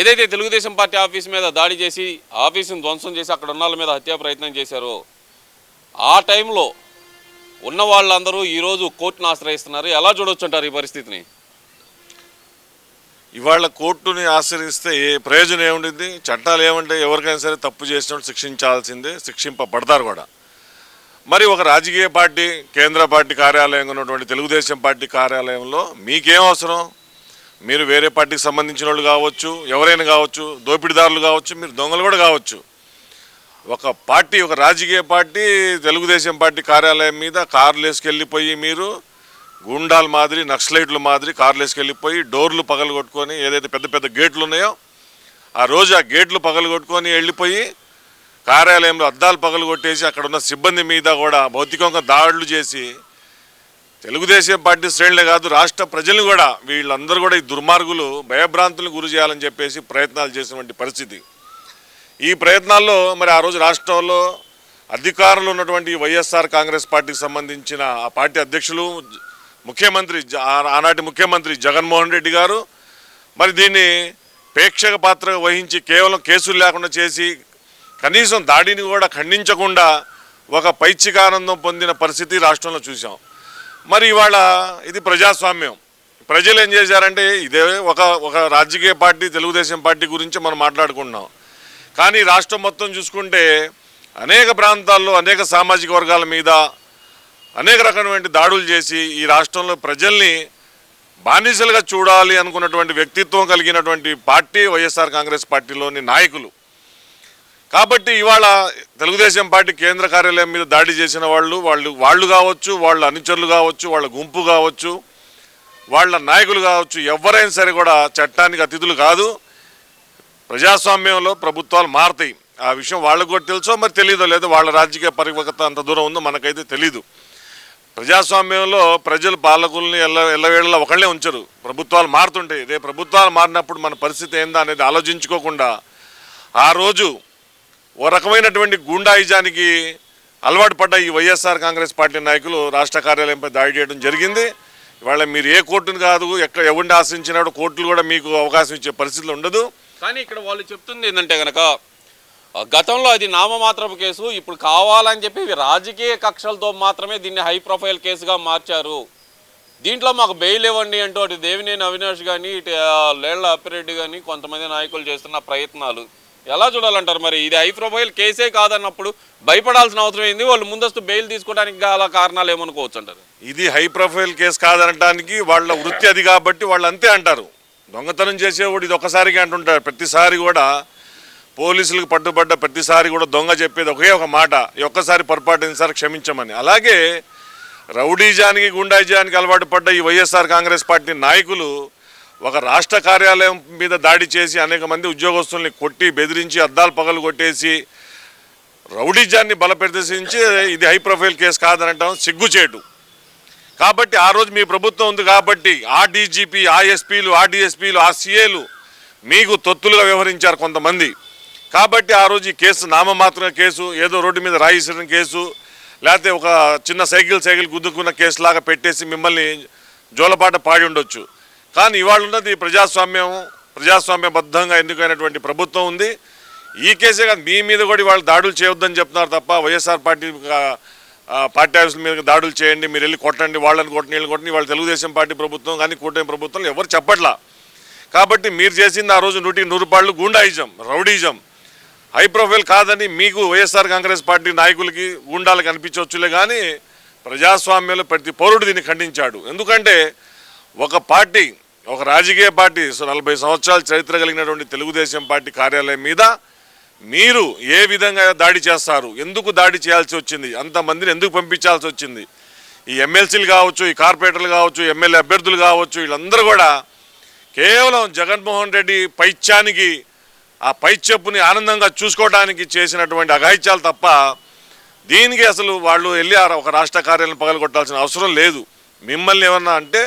ఏదైతే Telugu Desam party office మీద దాడి చేసి ఆఫీసును ధ్వంసం చేసి అక్కడ ఉన్న వాళ్ళ మీద హత్యా ప్రయత్నం చేశారో ఆ టైంలో ఉన్న వాళ్ళందరూ ఈరోజు కోర్టును ఆశ్రయిస్తున్నారు. ఎలా చూడొచ్చుంటారు ఈ పరిస్థితిని? ఇవాళ కోర్టుని ఆశ్రయిస్తే ఏ ప్రయోజనం ఏముంటుంది చట్టాలు ఏమంటే ఎవరికైనా సరే తప్పు చేసినప్పుడు శిక్షించాల్సిందే శిక్షింపబడతారు కూడా. మరి ఒక రాజకీయ పార్టీ కేంద్ర పార్టీ కార్యాలయం ఉన్నటువంటి తెలుగుదేశం పార్టీ కార్యాలయంలో మీకేం అవసరం? మీరు వేరే పార్టీకి సంబంధించిన వాళ్ళు కావచ్చు ఎవరైనా కావచ్చు దోపిడీదారులు కావచ్చు మీరు దొంగలు కూడా కావచ్చు. ఒక పార్టీ ఒక రాజకీయ పార్టీ తెలుగుదేశం పార్టీ కార్యాలయం మీద కార్లు వేసుకెళ్ళిపోయి మీరు గుండాల మాదిరి నక్సలైట్ల మాదిరి కార్లు వేసుకెళ్ళిపోయి డోర్లు పగలు కొట్టుకొని ఏదైతే పెద్ద పెద్ద గేట్లు ఉన్నాయో ఆ రోజు ఆ గేట్లు పగలు కొట్టుకొని వెళ్ళిపోయి కార్యాలయంలో అద్దాలు పగలు కొట్టేసి అక్కడ ఉన్న సిబ్బంది మీద కూడా భౌతికంగా దాడులు చేసి తెలుగుదేశం పార్టీ శ్రేణులే కాదు రాష్ట్ర ప్రజలు కూడా వీళ్ళందరూ కూడా ఈ దుర్మార్గులు భయభ్రాంతులకు గురి చేయాలని చెప్పేసి ప్రయత్నాలు చేసినటువంటి పరిస్థితి. ఈ ప్రయత్నాల్లో మరి ఆ రోజు రాష్ట్రంలో అధికారంలో ఉన్నటువంటి వైఎస్ఆర్ కాంగ్రెస్ పార్టీకి సంబంధించిన ఆ పార్టీ అధ్యక్షులు ముఖ్యమంత్రి జ- ఆనాటి ముఖ్యమంత్రి జగన్మోహన్ రెడ్డి గారు మరి దీన్ని ప్రేక్షక పాత్ర వహించి కేవలం కేసులు లేకుండా చేసి కనీసం దాడిని కూడా ఖండించకుండా ఒక పైచికానందం పొందిన పరిస్థితి రాష్ట్రంలో చూసాం మరి ఇవాళ ఇది ప్రజాస్వామ్యం. ప్రజలు ఏం చేశారంటే ఇదే ఒక ఒక రాజకీయ పార్టీ తెలుగుదేశం పార్టీ గురించి మనం మాట్లాడుకుంటున్నాం. కానీ రాష్ట్రం మొత్తం చూసుకుంటే అనేక ప్రాంతాల్లో అనేక సామాజిక వర్గాల మీద అనేక రకమైన దాడులు చేసి ఈ రాష్ట్రంలో ప్రజల్ని బానిసలుగా చూడాలి అనుకున్నటువంటి వ్యక్తిత్వం కలిగినటువంటి పార్టీ వైఎస్ఆర్ కాంగ్రెస్ పార్టీలోని నాయకులు. కాబట్టి ఇవాళ తెలుగుదేశం పార్టీ కేంద్ర కార్యాలయం మీద దాడి చేసిన వాళ్ళు వాళ్ళు వాళ్ళు కావచ్చు వాళ్ళ అనుచరులు కావచ్చు వాళ్ళ గుంపు కావచ్చు వాళ్ళ నాయకులు కావచ్చు ఎవరైనా సరే కూడా చట్టానికి అతిథులు కాదు. ప్రజాస్వామ్యంలో ప్రభుత్వాలు మారుతాయి. ఆ విషయం వాళ్ళకు కూడా తెలుసో మరి తెలియదో లేదో వాళ్ళ రాజకీయ పరిపక్వత అంత దూరం ఉందో మనకైతే తెలీదు. ప్రజాస్వామ్యంలో ప్రజలు పాలకుల్ని ఎల్ల ఎల్లవేళలా ఒకళ్ళే ఉంచరు. ప్రభుత్వాలు మారుతుంటాయి. రేపు ప్రభుత్వాలు మారినప్పుడు మన పరిస్థితి ఏందా అనేది ఆలోచించుకోకుండా ఆ రోజు ఓ రకమైనటువంటి గూండాయిజానికి అలవాటు పడ్డ ఈ వైఎస్ఆర్ కాంగ్రెస్ పార్టీ నాయకులు రాష్ట్ర కార్యాలయంపై దాడి చేయడం జరిగింది. ఇవాళ మీరు ఏ కోర్టును కాదు ఎక్కడ ఎవరిని ఆశ్రయించినాడో కోర్టులు కూడా మీకు అవకాశం ఇచ్చే పరిస్థితులు ఉండదు. కానీ ఇక్కడ వాళ్ళు చెప్తుంది ఏంటంటే కనుక గతంలో అది నామమాత్రపు కేసు ఇప్పుడు కావాలని చెప్పి రాజకీయ కక్షలతో మాత్రమే దీన్ని హై ప్రొఫైల్ కేసుగా మార్చారు. దీంట్లో మాకు బెయిల్ ఇవ్వండి అంటూ అటు దేవినేని అవినాష్ కానీ ఇటు లేళ్ళ అప్పిరెడ్డి కానీ కొంతమంది నాయకులు చేస్తున్న ప్రయత్నాలు. ఎలా చూడాలంటారు మరి? ఇది హై ప్రొఫైల్ కేసే కాదన్నప్పుడు భయపడాల్సిన అవసరం ఏంది? వాళ్ళు ముందస్తు బెయిల్ తీసుకోవడానికి గల కారణాలు ఏమనుకోవచ్చు అంటారు? ఇది హై ప్రొఫైల్ కేసు కాదనటానికి వాళ్ళ వృత్తి అది కాబట్టి వాళ్ళు అంతే అంటారు. దొంగతనం చేసేవాడు ఇది ఒకసారిగా అంటుంటారు. ప్రతిసారి కూడా పోలీసులకు పట్టుబడ్డ ప్రతిసారి కూడా దొంగ చెప్పేది ఒకే ఒక మాట. ఈ ఒక్కసారి పొరపాటు సార్ క్షమించమని. అలాగే రౌడీజానికి గుండాయిజానికి అలవాటు పడ్డ ఈ వైఎస్ఆర్ కాంగ్రెస్ పార్టీ నాయకులు ఒక రాష్ట్ర కార్యాలయం మీద దాడి చేసి అనేక మంది ఉద్యోగస్తుల్ని కొట్టి బెదిరించి అద్దాలు పగలు కొట్టేసి రౌడీజాన్ని బలప్రదర్శించి ఇది హై ప్రొఫైల్ కేసు కాదనటం సిగ్గుచేటు కాబట్టి ఆ రోజు మీ ప్రభుత్వం ఉంది కాబట్టి ఆ డీజీపీ ఆ ఎస్పీలు ఆ డిఎస్పీలు ఆ సీఏలు మీకు తొత్తులుగా వ్యవహరించారు కొంతమంది. కాబట్టి ఆ రోజు ఈ కేసు నామమాత్రం కేసు ఏదో రోడ్డు మీద రాయిసిన కేసు లేకపోతే ఒక చిన్న సైకిల్ సైకిల్ గుద్దుకున్న కేసులాగా పెట్టేసి మిమ్మల్ని జోలపాట పాడి ఉండొచ్చు. కానీ ఇవాళ ఉన్నది ప్రజాస్వామ్యం ప్రజాస్వామ్యబద్ధంగా ఎన్నికైనటువంటి ప్రభుత్వం ఉంది. ఈ కేసే కాదు మీ మీద కూడా వాళ్ళు దాడులు చేయొద్దని చెప్తున్నారు తప్ప వైఎస్ఆర్ పార్టీ పార్టీ ఆఫీసుల మీద దాడులు చేయండి మీరు వెళ్ళి కొట్టండి వాళ్ళని కొట్టండి వీళ్ళని కొట్టండి వాళ్ళు తెలుగుదేశం పార్టీ ప్రభుత్వం కానీ కూటమి ప్రభుత్వం ఎవరు చెప్పట్లా. కాబట్టి మీరు చేసింది ఆ రోజు నూటికి నూరు పాళ్ళు గూండాయిజం రౌడీజం. హై ప్రొఫైల్ కాదని మీకు వైఎస్ఆర్ కాంగ్రెస్ పార్టీ నాయకులకి గూండాలకు అనిపించవచ్చులే కానీ ప్రజాస్వామ్యంలో ప్రతి పౌరుడు దీన్ని ఖండించాడు. ఎందుకంటే ఒక పార్టీ ఒక రాజకీయ పార్టీ సో నలభై సంవత్సరాల చరిత్ర కలిగినటువంటి తెలుగుదేశం పార్టీ కార్యాలయం మీద మీరు ఏ విధంగా దాడి చేస్తారు? ఎందుకు దాడి చేయాల్సి వచ్చింది? అంతమందిని ఎందుకు పంపించాల్సి వచ్చింది? ఈ ఎమ్మెల్సీలు కావచ్చు ఈ కార్పొరేటర్లు కావచ్చు ఎమ్మెల్యే అభ్యర్థులు కావచ్చు వీళ్ళందరూ కూడా కేవలం జగన్మోహన్ రెడ్డి పైత్యానికి ఆ పైచెప్పుని ఆనందంగా చూసుకోవడానికి చేసినటువంటి అఘాయిత్యాలు తప్ప దీనికి అసలు వాళ్ళు వెళ్ళి ఆ ఒక రాష్ట్ర కార్యాలయం పగలగొట్టాల్సిన అవసరం లేదు. మిమ్మల్ని ఏమన్నా అంటే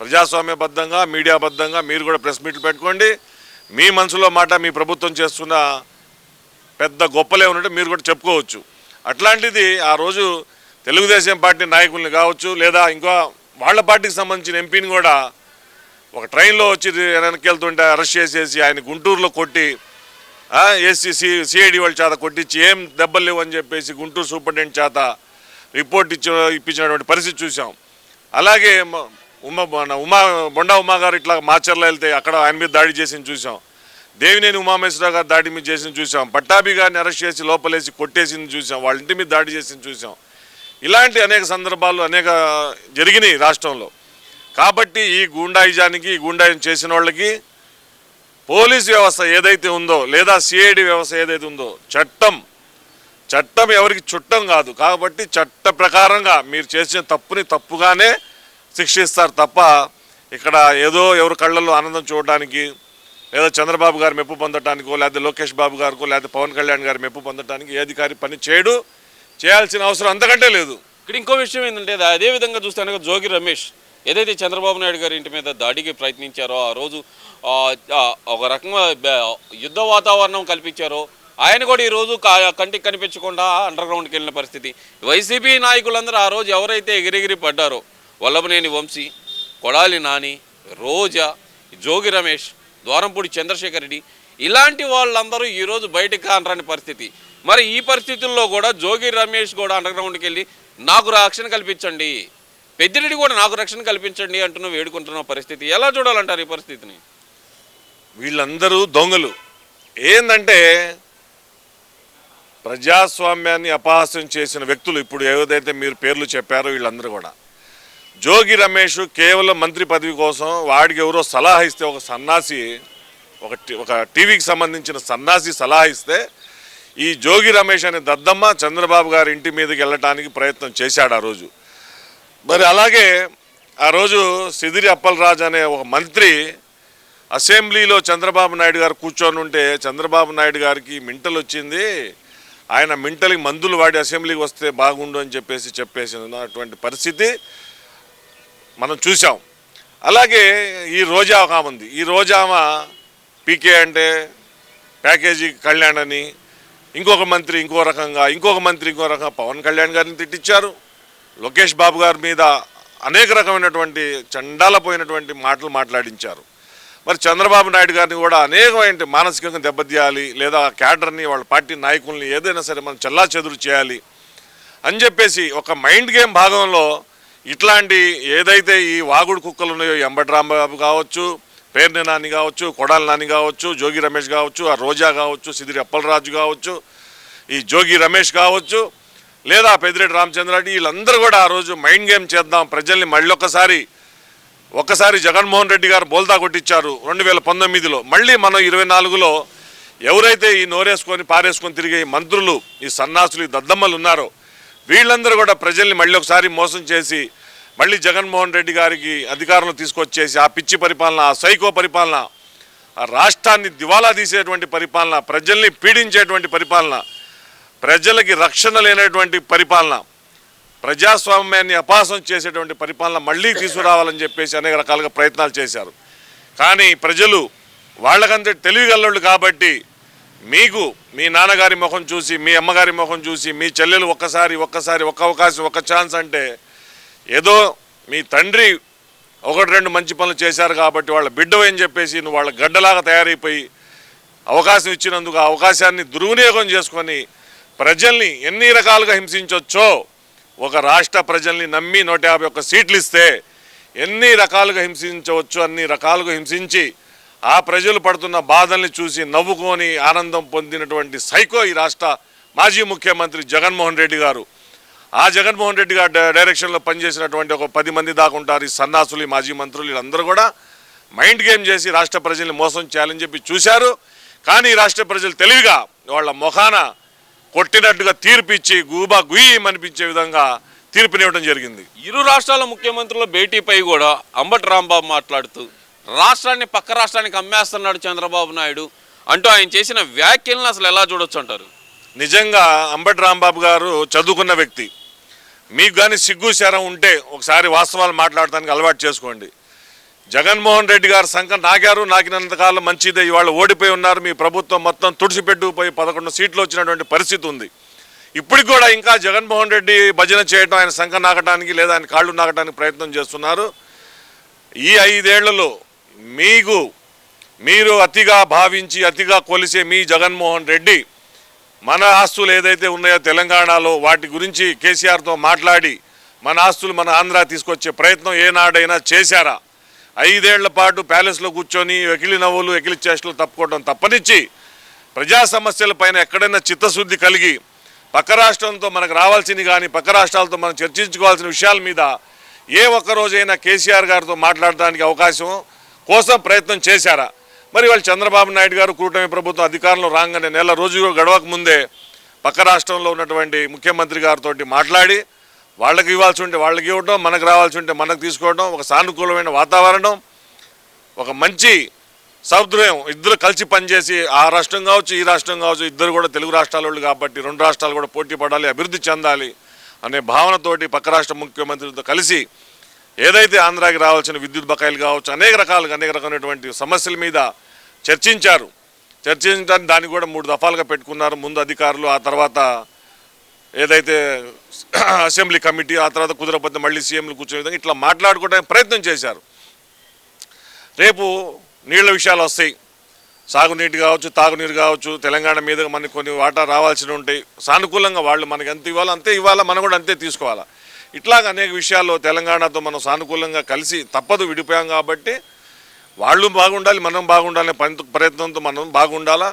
ప్రజాస్వామ్యబద్ధంగా మీడియాబద్ధంగా మీరు కూడా ప్రెస్ మీట్లు పెట్టుకోండి. మీ మనసులో మాట మీ ప్రభుత్వం చేస్తున్న పెద్ద గొప్పలే ఉన్నట్టు మీరు కూడా చెప్పుకోవచ్చు. అట్లాంటిది ఆ రోజు తెలుగుదేశం పార్టీ నాయకుల్ని కావచ్చు లేదా ఇంకా వాళ్ళ పార్టీకి సంబంధించిన ఎంపీని కూడా ఒక ట్రైన్లో వచ్చి వెనక్కి అరెస్ట్ చేసేసి ఆయన గుంటూరులో కొట్టి ఏసీ సిఐడి వాళ్ళ చేత కొట్టించి ఏం దెబ్బలు లేవు అని చెప్పేసి గుంటూరు సూపరింటెండెంట్ చేత రిపోర్ట్ ఇచ్చి ఇప్పించినటువంటి పరిస్థితి చూసాం అలాగే ఉమా ఉమా బొండా ఉమా గారు ఇట్లా మాచర్లో వెళ్తే అక్కడ ఆయన మీద దాడి చేసి చూసాం. దేవినేని ఉమామేశ్వరరావు గారు దాడి మీద చేసి చూసాం. పట్టాభి గారిని అరెస్ట్ చేసి లోపలేసి కొట్టేసింది చూసాం. వాళ్ళ ఇంటి మీద దాడి చేసింది చూసాం. ఇలాంటి అనేక సందర్భాలు అనేక జరిగినాయి రాష్ట్రంలో. కాబట్టి ఈ గూండాయిజానికి ఈ గూండాయిజం చేసిన వాళ్ళకి పోలీస్ వ్యవస్థ ఏదైతే ఉందో లేదా సిఐడి వ్యవస్థ ఏదైతే ఉందో చట్టం చట్టం ఎవరికి చుట్టం కాదు. కాబట్టి చట్ట ప్రకారంగా మీరు చేసిన తప్పుని తప్పుగానే శిక్షిస్తారు తప్ప ఇక్కడ ఏదో ఎవరి కళ్ళల్లో ఆనందం చూడడానికి లేదా చంద్రబాబు గారు మెప్పు పొందటానికో లేదా లోకేష్ బాబు గారికో లేదా పవన్ కళ్యాణ్ గారి మెప్పు పొందటానికి ఏ అధికారి పని చేయడు చేయాల్సిన అవసరం అంతకంటే లేదు. ఇక్కడ ఇంకో విషయం ఏంటంటే అదే విధంగా చూస్తే కనుక జోగి రమేష్ ఏదైతే చంద్రబాబు నాయుడు గారి ఇంటి మీద దాడికి ప్రయత్నించారో ఆ రోజు ఒక రకంగా యుద్ధ వాతావరణం కల్పించారో ఆయన కూడా ఈరోజు కా- కంటికి కనిపించకుండా అండర్ గ్రౌండ్కి వెళ్ళిన పరిస్థితి. వైసీపీ నాయకులందరూ ఆ రోజు ఎవరైతే ఎగిరెగిరి పడ్డారో వల్లభనేని వంశీ కొడాలి నాని రోజా జోగి రమేష్ ద్వారంపూడి చంద్రశేఖర్ రెడ్డి ఇలాంటి వాళ్ళందరూ ఈరోజు బయటకు కానరాని పరిస్థితి. మరి ఈ పరిస్థితుల్లో కూడా జోగి రమేష్ కూడా అండర్గ్రౌండ్కి వెళ్ళి నాకు రక్షణ కల్పించండి. పెద్దిరెడ్డి కూడా నాకు రక్షణ కల్పించండి అంటున్న వేడుకుంటున్న పరిస్థితి. ఎలా చూడాలంటారు ఈ పరిస్థితిని? వీళ్ళందరూ దొంగలు. ఏందంటే ప్రజాస్వామ్యాన్ని అపహాస్యం చేసిన వ్యక్తులు ఇప్పుడు ఏదైతే మీరు పేర్లు చెప్పారో వీళ్ళందరూ కూడా. జోగి రమేష్ కేవలం మంత్రి పదవి కోసం వాడికి ఎవరో సలహా ఇస్తే ఒక సన్నాసి ఒక ఒక టీవీకి సంబంధించిన సన్నాసి సలహా ఇస్తే ఈ జోగి రమేష్ అనే దద్దమ్మ చంద్రబాబు గారి ఇంటి మీదకి వెళ్ళటానికి ప్రయత్నం చేశాడు ఆ రోజు. మరి అలాగే ఆ రోజు సిదిరి అప్పలరాజు అనే ఒక మంత్రి అసెంబ్లీలో చంద్రబాబు నాయుడు గారు కూర్చొని ఉంటే చంద్రబాబు నాయుడు గారికి మింటలు వచ్చింది. ఆయన మింటలకి మందులు వాడి అసెంబ్లీకి వస్తే బాగుండు అని చెప్పేసి చెప్పేసినటువంటి పరిస్థితి. మనం చూసాం అలాగే ఈ రోజా ఒక ఆమె ఉంది. ఈ రోజామ పీకే అంటే ప్యాకేజీ కళ్యాణ్ అని ఇంకొక మంత్రి ఇంకో రకంగా ఇంకొక మంత్రి ఇంకో రకంగా పవన్ కళ్యాణ్ గారిని తిట్టించారు లోకేష్ బాబు గారి మీద అనేక రకమైనటువంటి చండాలపోయినటువంటి మాటలు మాట్లాడించారు. మరి చంద్రబాబు నాయుడు గారిని కూడా అనేకమైన మానసికంగా దెబ్బతీయాలి లేదా క్యాడర్ని వాళ్ళ పార్టీ నాయకుల్ని ఏదైనా సరే మనం చల్లా చేయాలి అని చెప్పేసి ఒక మైండ్ గేమ్ భాగంలో ఇట్లాంటి ఏదైతే ఈ వాగుడు కుక్కలు ఉన్నాయో ఎంబట్రాంబాబు కావచ్చు పేర్ని నాని కావచ్చు కొడాలి నాని కావచ్చు జోగి రమేష్ కావచ్చు ఆ రోజా కావచ్చు సిదిరి అప్పలరాజు కావచ్చు ఈ జోగి రమేష్ కావచ్చు లేదా పెద్దిరెడ్డి రామచంద్రారెడ్డి వీళ్ళందరూ కూడా ఆ రోజు మైండ్ గేమ్ చేద్దాం ప్రజల్ని మళ్ళీ ఒక్కసారి ఒకసారి జగన్మోహన్ రెడ్డి గారు బోల్తా కొట్టించారు రెండు వేల పంతొమ్మిదిలో. మళ్ళీ మనం ఇరవై నాలుగులో ఎవరైతే ఈ నోరేసుకొని పారేసుకొని తిరిగే ఈ మంత్రులు ఈ సన్నాసులు ఈ దద్దమ్మలు ఉన్నారో వీళ్ళందరూ కూడా ప్రజల్ని మళ్ళీ ఒకసారి మోసం చేసి మళ్ళీ జగన్మోహన్ రెడ్డి గారికి అధికారంలో తీసుకొచ్చేసి ఆ పిచ్చి పరిపాలన ఆ సైకో పరిపాలన ఆ రాష్ట్రాన్ని దివాలా తీసేటువంటి పరిపాలన ప్రజల్ని పీడించేటువంటి పరిపాలన ప్రజలకి రక్షణ లేనటువంటి పరిపాలన ప్రజాస్వామ్యాన్ని అపాసం చేసేటువంటి పరిపాలన మళ్ళీ తీసుకురావాలని చెప్పేసి అనేక రకాలుగా ప్రయత్నాలు చేశారు. కానీ ప్రజలు వాళ్ళకంటే తెలివిగల్లోళ్ళు కాబట్టి మీకు మీ నాన్నగారి ముఖం చూసి మీ అమ్మగారి ముఖం చూసి మీ చెల్లెలు ఒక్కసారి ఒక్కసారి ఒక్క అవకాశం ఒక్క ఛాన్స్ అంటే ఏదో మీ తండ్రి ఒకటి రెండు మంచి పనులు చేశారు కాబట్టి వాళ్ళ బిడ్డ అని చెప్పేసి నువ్వు వాళ్ళ గడ్డలాగా తయారైపోయి అవకాశం ఇచ్చినందుకు ఆ అవకాశాన్ని దుర్వినియోగం చేసుకొని ప్రజల్ని ఎన్ని రకాలుగా హింసించవచ్చో ఒక రాష్ట్ర ప్రజల్ని నమ్మి నూట యాభై ఒక్క సీట్లు ఇస్తే ఎన్ని రకాలుగా హింసించవచ్చు అన్ని రకాలుగా హింసించి ఆ ప్రజలు పడుతున్న బాధల్ని చూసి నవ్వుకొని ఆనందం పొందినటువంటి సైకో ఈ రాష్ట్ర మాజీ ముఖ్యమంత్రి జగన్మోహన్ రెడ్డి గారు. ఆ జగన్మోహన్ రెడ్డి గారు డై- డైరెక్షన్లో పనిచేసినటువంటి ఒక పది మంది దాకా ఉంటారు ఈ సన్నాసులు ఈ మాజీ మంత్రులు వీళ్ళందరూ కూడా. మైండ్ గేమ్ చేసి రాష్ట్ర ప్రజల్ని మోసం చేయాలని చెప్పి చూశారు. కానీ ఈ రాష్ట్ర ప్రజలు తెలివిగా వాళ్ళ ముఖాన కొట్టినట్టుగా తీర్పు ఇచ్చి గూబా గుయ్యం అనిపించే విధంగా తీర్పునివ్వడం జరిగింది. ఇరు రాష్ట్రాల ముఖ్యమంత్రుల భేటీపై కూడా అంబటి రాంబాబు మాట్లాడుతూ రాష్ట్రాన్ని పక్క రాష్ట్రానికి అమ్మేస్తున్నాడు చంద్రబాబు నాయుడు అంటూ ఆయన చేసిన వ్యాఖ్యలను అసలు ఎలా చూడొచ్చు అంటారు? నిజంగా అంబటి రాంబాబు గారు చదువుకున్న వ్యక్తి. మీకు కానీ సిగ్గు శరం ఉంటే ఒకసారి వాస్తవాలు మాట్లాడటానికి అలవాటు చేసుకోండి. జగన్మోహన్ రెడ్డి గారు సంఖ నాగారు నాకినంతకాలం మంచిదే ఇవాళ ఓడిపోయి ఉన్నారు మీ ప్రభుత్వం మొత్తం తుడిచిపెట్టుకుపోయి పదకొండు సీట్లు వచ్చినటువంటి పరిస్థితి ఉంది. ఇప్పటికి కూడా ఇంకా జగన్మోహన్ రెడ్డి భజన చేయడం ఆయన సంఖ నాకటానికి లేదా ఆయన కాళ్ళు నాకటానికి ప్రయత్నం చేస్తున్నారు. ఈ ఐదేళ్ళలో మీకు మీరు అతిగా భావించి అతిగా కొలిసే మీ జగన్మోహన్ రెడ్డి మన ఆస్తులు ఏదైతే ఉన్నాయో తెలంగాణలో వాటి గురించి కేసీఆర్తో మాట్లాడి మన ఆస్తులు మన ఆంధ్ర తీసుకొచ్చే ప్రయత్నం ఏనాడైనా చేశారా? ఐదేళ్ళ పాటు ప్యాలెస్లో కూర్చొని ఎకిలి నవ్వులు ఎకిలి చేష్టలు తప్పుకోవడం తప్పనిచ్చి ప్రజా సమస్యల పైన ఎక్కడైనా చిత్తశుద్ధి కలిగి పక్క రాష్ట్రంతో మనకు రావాల్సింది కానీ పక్క రాష్ట్రాలతో మనం చర్చించుకోవాల్సిన విషయాల మీద ఏ ఒక్క రోజైనా కేసీఆర్ గారితో మాట్లాడడానికి అవకాశం కోసం ప్రయత్నం చేశారా? మరి వాళ్ళు చంద్రబాబు నాయుడు గారు కూటమి ప్రభుత్వం అధికారంలో రాగానే నెల రోజులు గడవక ముందే పక్క రాష్ట్రంలో ఉన్నటువంటి ముఖ్యమంత్రి గారితో మాట్లాడి వాళ్ళకి ఇవ్వాల్సి ఉంటే వాళ్ళకి ఇవ్వడం మనకు రావాల్సి ఉంటే మనకు తీసుకోవడం ఒక సానుకూలమైన వాతావరణం ఒక మంచి సౌద్రయం ఇద్దరు కలిసి పనిచేసి ఆ రాష్ట్రం కావచ్చు ఈ రాష్ట్రం కావచ్చు ఇద్దరు కూడా తెలుగు రాష్ట్రాల వాళ్ళు కాబట్టి రెండు రాష్ట్రాలు కూడా పోటీ పడాలి అభివృద్ధి చెందాలి అనే భావనతోటి పక్క రాష్ట్ర ముఖ్యమంత్రితో కలిసి ఏదైతే ఆంధ్రాకి రావాల్సిన విద్యుత్ బకాయిలు కావచ్చు అనేక రకాలుగా అనేక రకమైనటువంటి సమస్యల మీద చర్చించారు. చర్చించడానికి దాన్ని కూడా మూడు దఫాలుగా పెట్టుకున్నారు. ముందు అధికారులు ఆ తర్వాత ఏదైతే అసెంబ్లీ కమిటీ ఆ తర్వాత కుదరకపోతే మళ్ళీ సీఎంలు కూర్చునే విధంగా ఇట్లా మాట్లాడుకోవడానికి ప్రయత్నం చేశారు. రేపు నీళ్ళ విషయాలు వస్తాయి. సాగునీటి కావచ్చు తాగునీరు కావచ్చు తెలంగాణ మీద మనకి కొన్ని వాటా రావాల్సి ఉంటాయి. సానుకూలంగా వాళ్ళు మనకి ఎంత ఇవ్వాలో అంతే ఇవ్వాలా మనం కూడా అంతే తీసుకోవాలా. ఇట్లాగ అనేక విషయాల్లో తెలంగాణతో మనం సానుకూలంగా కలిసి తప్పదు విడిపోయాం కాబట్టి వాళ్ళు బాగుండాలి మనం బాగుండాలనే పని ప్రయత్నంతో మనం బాగుండాలా?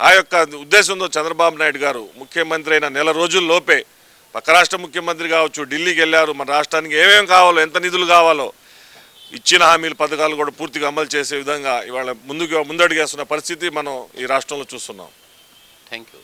ఆ యొక్క ఉద్దేశంతో చంద్రబాబు నాయుడు గారు ముఖ్యమంత్రి అయిన నెల రోజుల్లోపే పక్క రాష్ట్ర ముఖ్యమంత్రి కావచ్చు ఢిల్లీకి వెళ్ళారు మన రాష్ట్రానికి ఏమేమి కావాలో ఎంత నిధులు కావాలో ఇచ్చిన హామీల పథకాలు కూడా పూర్తిగా అమలు చేసే విధంగా ఇవాళ ముందుకు ముందడుగేస్తున్న పరిస్థితి మనం ఈ రాష్ట్రంలో చూస్తున్నాం. Thank you